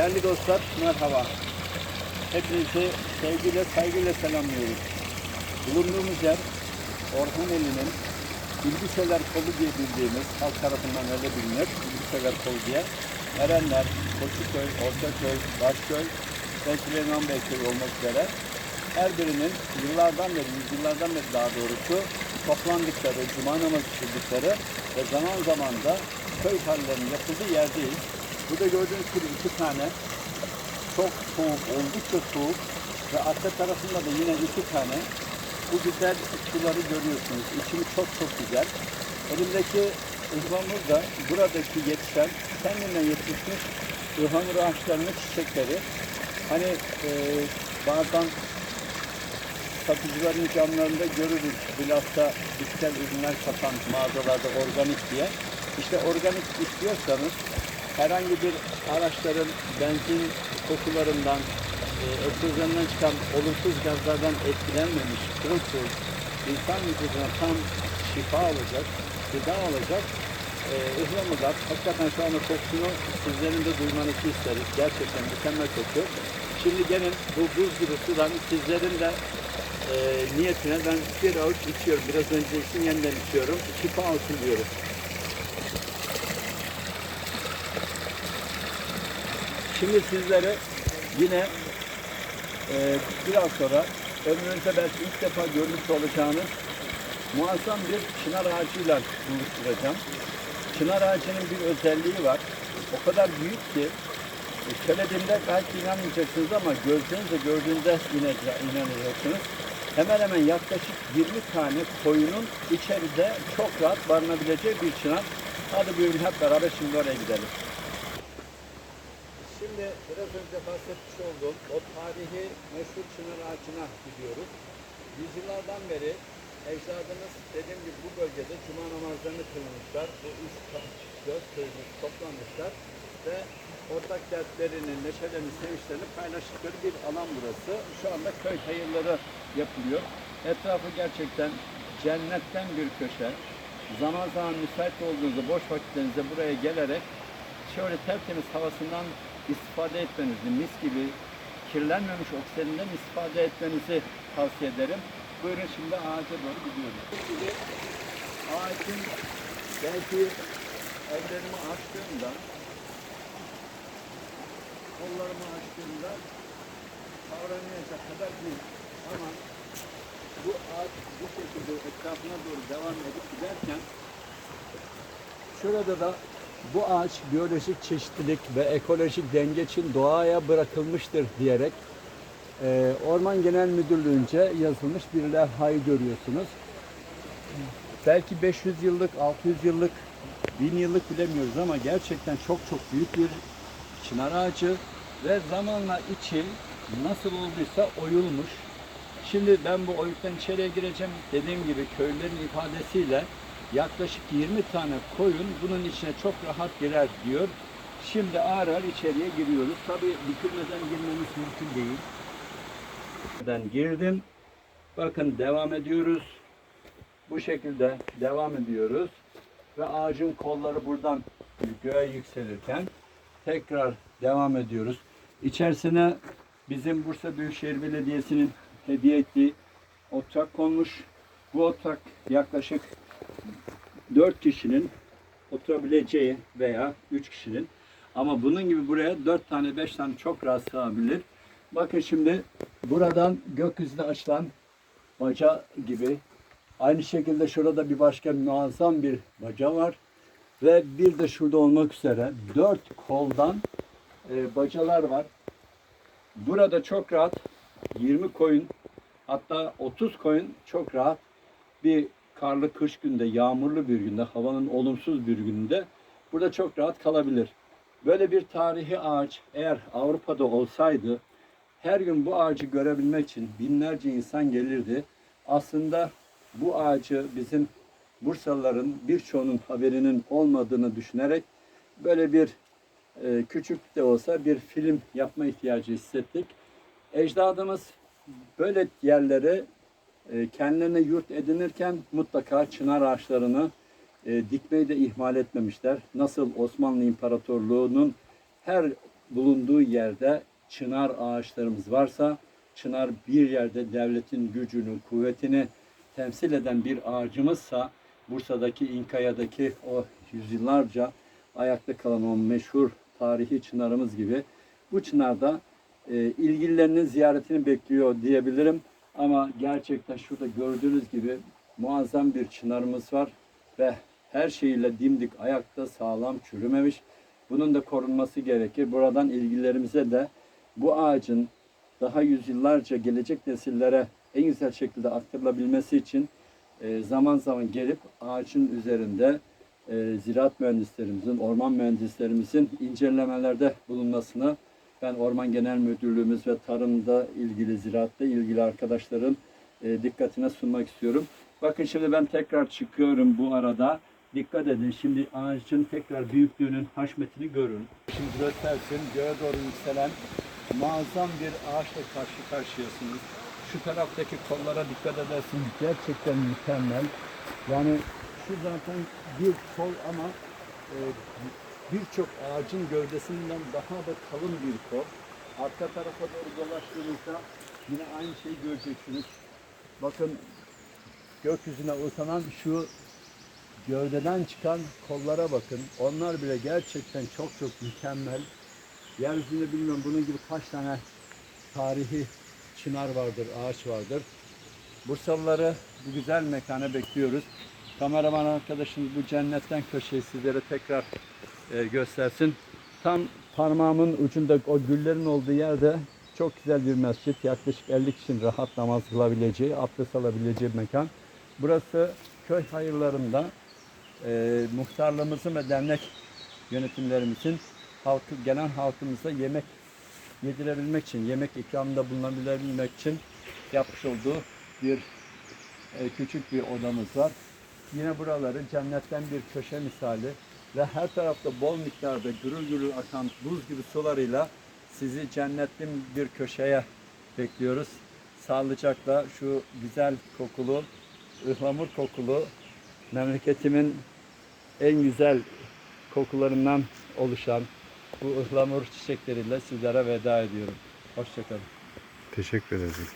Değerli dostlar merhaba. Hepinizi sevgiyle saygıyla selamlıyoruz. Bulunduğumuz yer Orhaneli'nin Bilgiseler Kolu diye bildiğimiz halk tarafından öyle bilinir. Bilgiseler Kolu diye. Erenler, Koçuköy, Ortaköy, Başköy ve Süleyman Beyköy olmak üzere her birinin yıllardan beri, yüzyıllardan beri daha doğrusu toplandıkları, cuma namazı kıldıkları ve zaman zaman da köy hallerinin yapıldığı yerdeyiz. Burada gördüğünüz gibi iki tane çok soğuk, oldukça soğuk ve arka tarafında da yine iki tane bu güzel suları görüyorsunuz. İçimi çok çok güzel. Elimdeki ıhlamur da buradaki yetişen, kendinden yetişmiş ıhlamur ağaçlarının çiçekleri. Hani e, bazen satıcıların camlarında görürüz bilhassa bitkisel ürünler satan mağazalarda organik diye. İşte organik istiyorsanız herhangi bir araçların benzin kokularından, e, çıkan olumsuz gazlardan etkilenmemiş, pırıl pırıl insan vücuduna tam şifa olacak, gıda olacak e, ıhlamurlar. Hakikaten şu anda kokusunu sizlerin de duymanızı isteriz. Gerçekten mükemmel kokuyor. Şimdi gelin bu buz gibi sudan sizlerin de e, niyetine ben bir avuç içiyorum. Biraz önce için yeniden içiyorum. Şifa olsun diyorum. Şimdi sizlere yine e, biraz sonra ömrünüzde belki ilk defa görmüş olacağınız muazzam bir çınar ağacıyla buluşturacağım. Çınar ağacının bir özelliği var. O kadar büyük ki e, söylediğimde belki inanmayacaksınız ama gözlerinizle gördüğünüzde yine inanacaksınız. Hemen hemen yaklaşık 20 tane koyunun içeride çok rahat barınabileceği bir çınar. Hadi buyurun hep beraber şimdi oraya gidelim. Şimdi biraz önce bahsetmiş olduğum o tarihi meşhur çınar ağacına gidiyoruz. Yüzyıllardan beri ecdadımız dediğim gibi bu bölgede cuma namazlarını kılmışlar. Bu üç, dört köyümüz toplanmışlar ve ortak dertlerini, neşelerini, sevinçlerini paylaştıkları bir alan burası. Şu anda köy hayırları yapılıyor. Etrafı gerçekten cennetten bir köşe. Zaman zaman müsait olduğunuzda boş vakitlerinize buraya gelerek şöyle tertemiz havasından istifade etmenizi, mis gibi kirlenmemiş oksijeninden istifade etmenizi tavsiye ederim. Buyurun şimdi ağaca doğru gidiyoruz. Şimdi ağacın belki ellerimi açtığımda kollarımı açtığımda kavramayacak kadar büyük. Ama bu ağaç bu şekilde etrafına doğru devam edip giderken şurada da bu ağaç biyolojik çeşitlilik ve ekolojik denge için doğaya bırakılmıştır diyerek e, Orman Genel Müdürlüğü'nce yazılmış bir levhayı görüyorsunuz. Belki 500 yıllık, 600 yıllık, 1000 yıllık bilemiyoruz ama gerçekten çok çok büyük bir çınar ağacı ve zamanla için nasıl olduysa oyulmuş. Şimdi ben bu oyuktan içeriye gireceğim. Dediğim gibi köylülerin ifadesiyle yaklaşık 20 tane koyun bunun içine çok rahat girer diyor. Şimdi ağır ağır içeriye giriyoruz. Tabi bükülmeden girmemiz mümkün değil. Ben girdim. Bakın devam ediyoruz. Bu şekilde devam ediyoruz. Ve ağacın kolları buradan göğe yükselirken tekrar devam ediyoruz. İçerisine bizim Bursa Büyükşehir Belediyesi'nin hediye ettiği oturak konmuş. Bu oturak yaklaşık 4 kişinin oturabileceği veya 3 kişinin ama bunun gibi buraya 4 tane 5 tane çok rahat sığabilir. Bakın şimdi buradan gökyüzüne açılan baca gibi aynı şekilde şurada bir başka muazzam bir baca var ve bir de şurada olmak üzere 4 koldan e, bacalar var. Burada çok rahat 20 koyun hatta 30 koyun çok rahat bir karlı kış günde, yağmurlu bir günde, havanın olumsuz bir günde burada çok rahat kalabilir. Böyle bir tarihi ağaç eğer Avrupa'da olsaydı her gün bu ağacı görebilmek için binlerce insan gelirdi. Aslında bu ağacı bizim Bursalıların birçoğunun haberinin olmadığını düşünerek böyle bir e, küçük de olsa bir film yapma ihtiyacı hissettik. Ecdadımız böyle yerlere kendilerine yurt edinirken mutlaka çınar ağaçlarını e, dikmeyi de ihmal etmemişler. Nasıl Osmanlı İmparatorluğu'nun her bulunduğu yerde çınar ağaçlarımız varsa, çınar bir yerde devletin gücünü, kuvvetini temsil eden bir ağacımızsa, Bursa'daki İnkaya'daki o yüzyıllarca ayakta kalan o meşhur tarihi çınarımız gibi bu çınarda e, ilgililerinin ziyaretini bekliyor diyebilirim. Ama gerçekten şurada gördüğünüz gibi muazzam bir çınarımız var ve her şeyiyle dimdik ayakta sağlam çürümemiş. Bunun da korunması gerekir. Buradan ilgilerimize de bu ağacın daha yüzyıllarca gelecek nesillere en güzel şekilde aktarılabilmesi için e, zaman zaman gelip ağacın üzerinde e, ziraat mühendislerimizin, orman mühendislerimizin incelemelerde bulunmasını ben Orman Genel Müdürlüğümüz ve tarımda ilgili, ziraatta ilgili arkadaşların e, dikkatine sunmak istiyorum. Bakın şimdi ben tekrar çıkıyorum bu arada. Dikkat edin şimdi ağacın tekrar büyüklüğünün haşmetini görün. Şimdi göstersin göğe doğru yükselen muazzam bir ağaçla karşı karşıyasınız. Şu taraftaki kollara dikkat edersiniz. Gerçekten mükemmel. Yani şu zaten bir kol ama e, birçok ağacın gövdesinden daha da kalın bir kol. Arka tarafa doğru dolaştığınızda yine aynı şeyi göreceksiniz. Bakın gökyüzüne uzanan şu gövdeden çıkan kollara bakın. Onlar bile gerçekten çok çok mükemmel. Yeryüzünde bilmiyorum bunun gibi kaç tane tarihi çınar vardır, ağaç vardır. Bursalıları bu güzel mekana bekliyoruz. Kameraman arkadaşımız bu cennetten köşeyi sizlere tekrar e, göstersin. Tam parmağımın ucunda o güllerin olduğu yerde çok güzel bir mescit. Yaklaşık 50 kişinin rahat namaz kılabileceği, abdest alabileceği bir mekan. Burası köy hayırlarında e, muhtarlığımızın ve dernek yönetimlerimizin halkı, gelen halkımıza yemek yedirebilmek için, yemek ikramında bulunabilmek için yapmış olduğu bir e, küçük bir odamız var. Yine buraları cennetten bir köşe misali ve her tarafta bol miktarda gürül gürül akan buz gibi sularıyla sizi cennetin bir köşeye bekliyoruz. Sağlıcakla şu güzel kokulu, ıhlamur kokulu memleketimin en güzel kokularından oluşan bu ıhlamur çiçekleriyle sizlere veda ediyorum. Hoşçakalın. Teşekkür ederiz.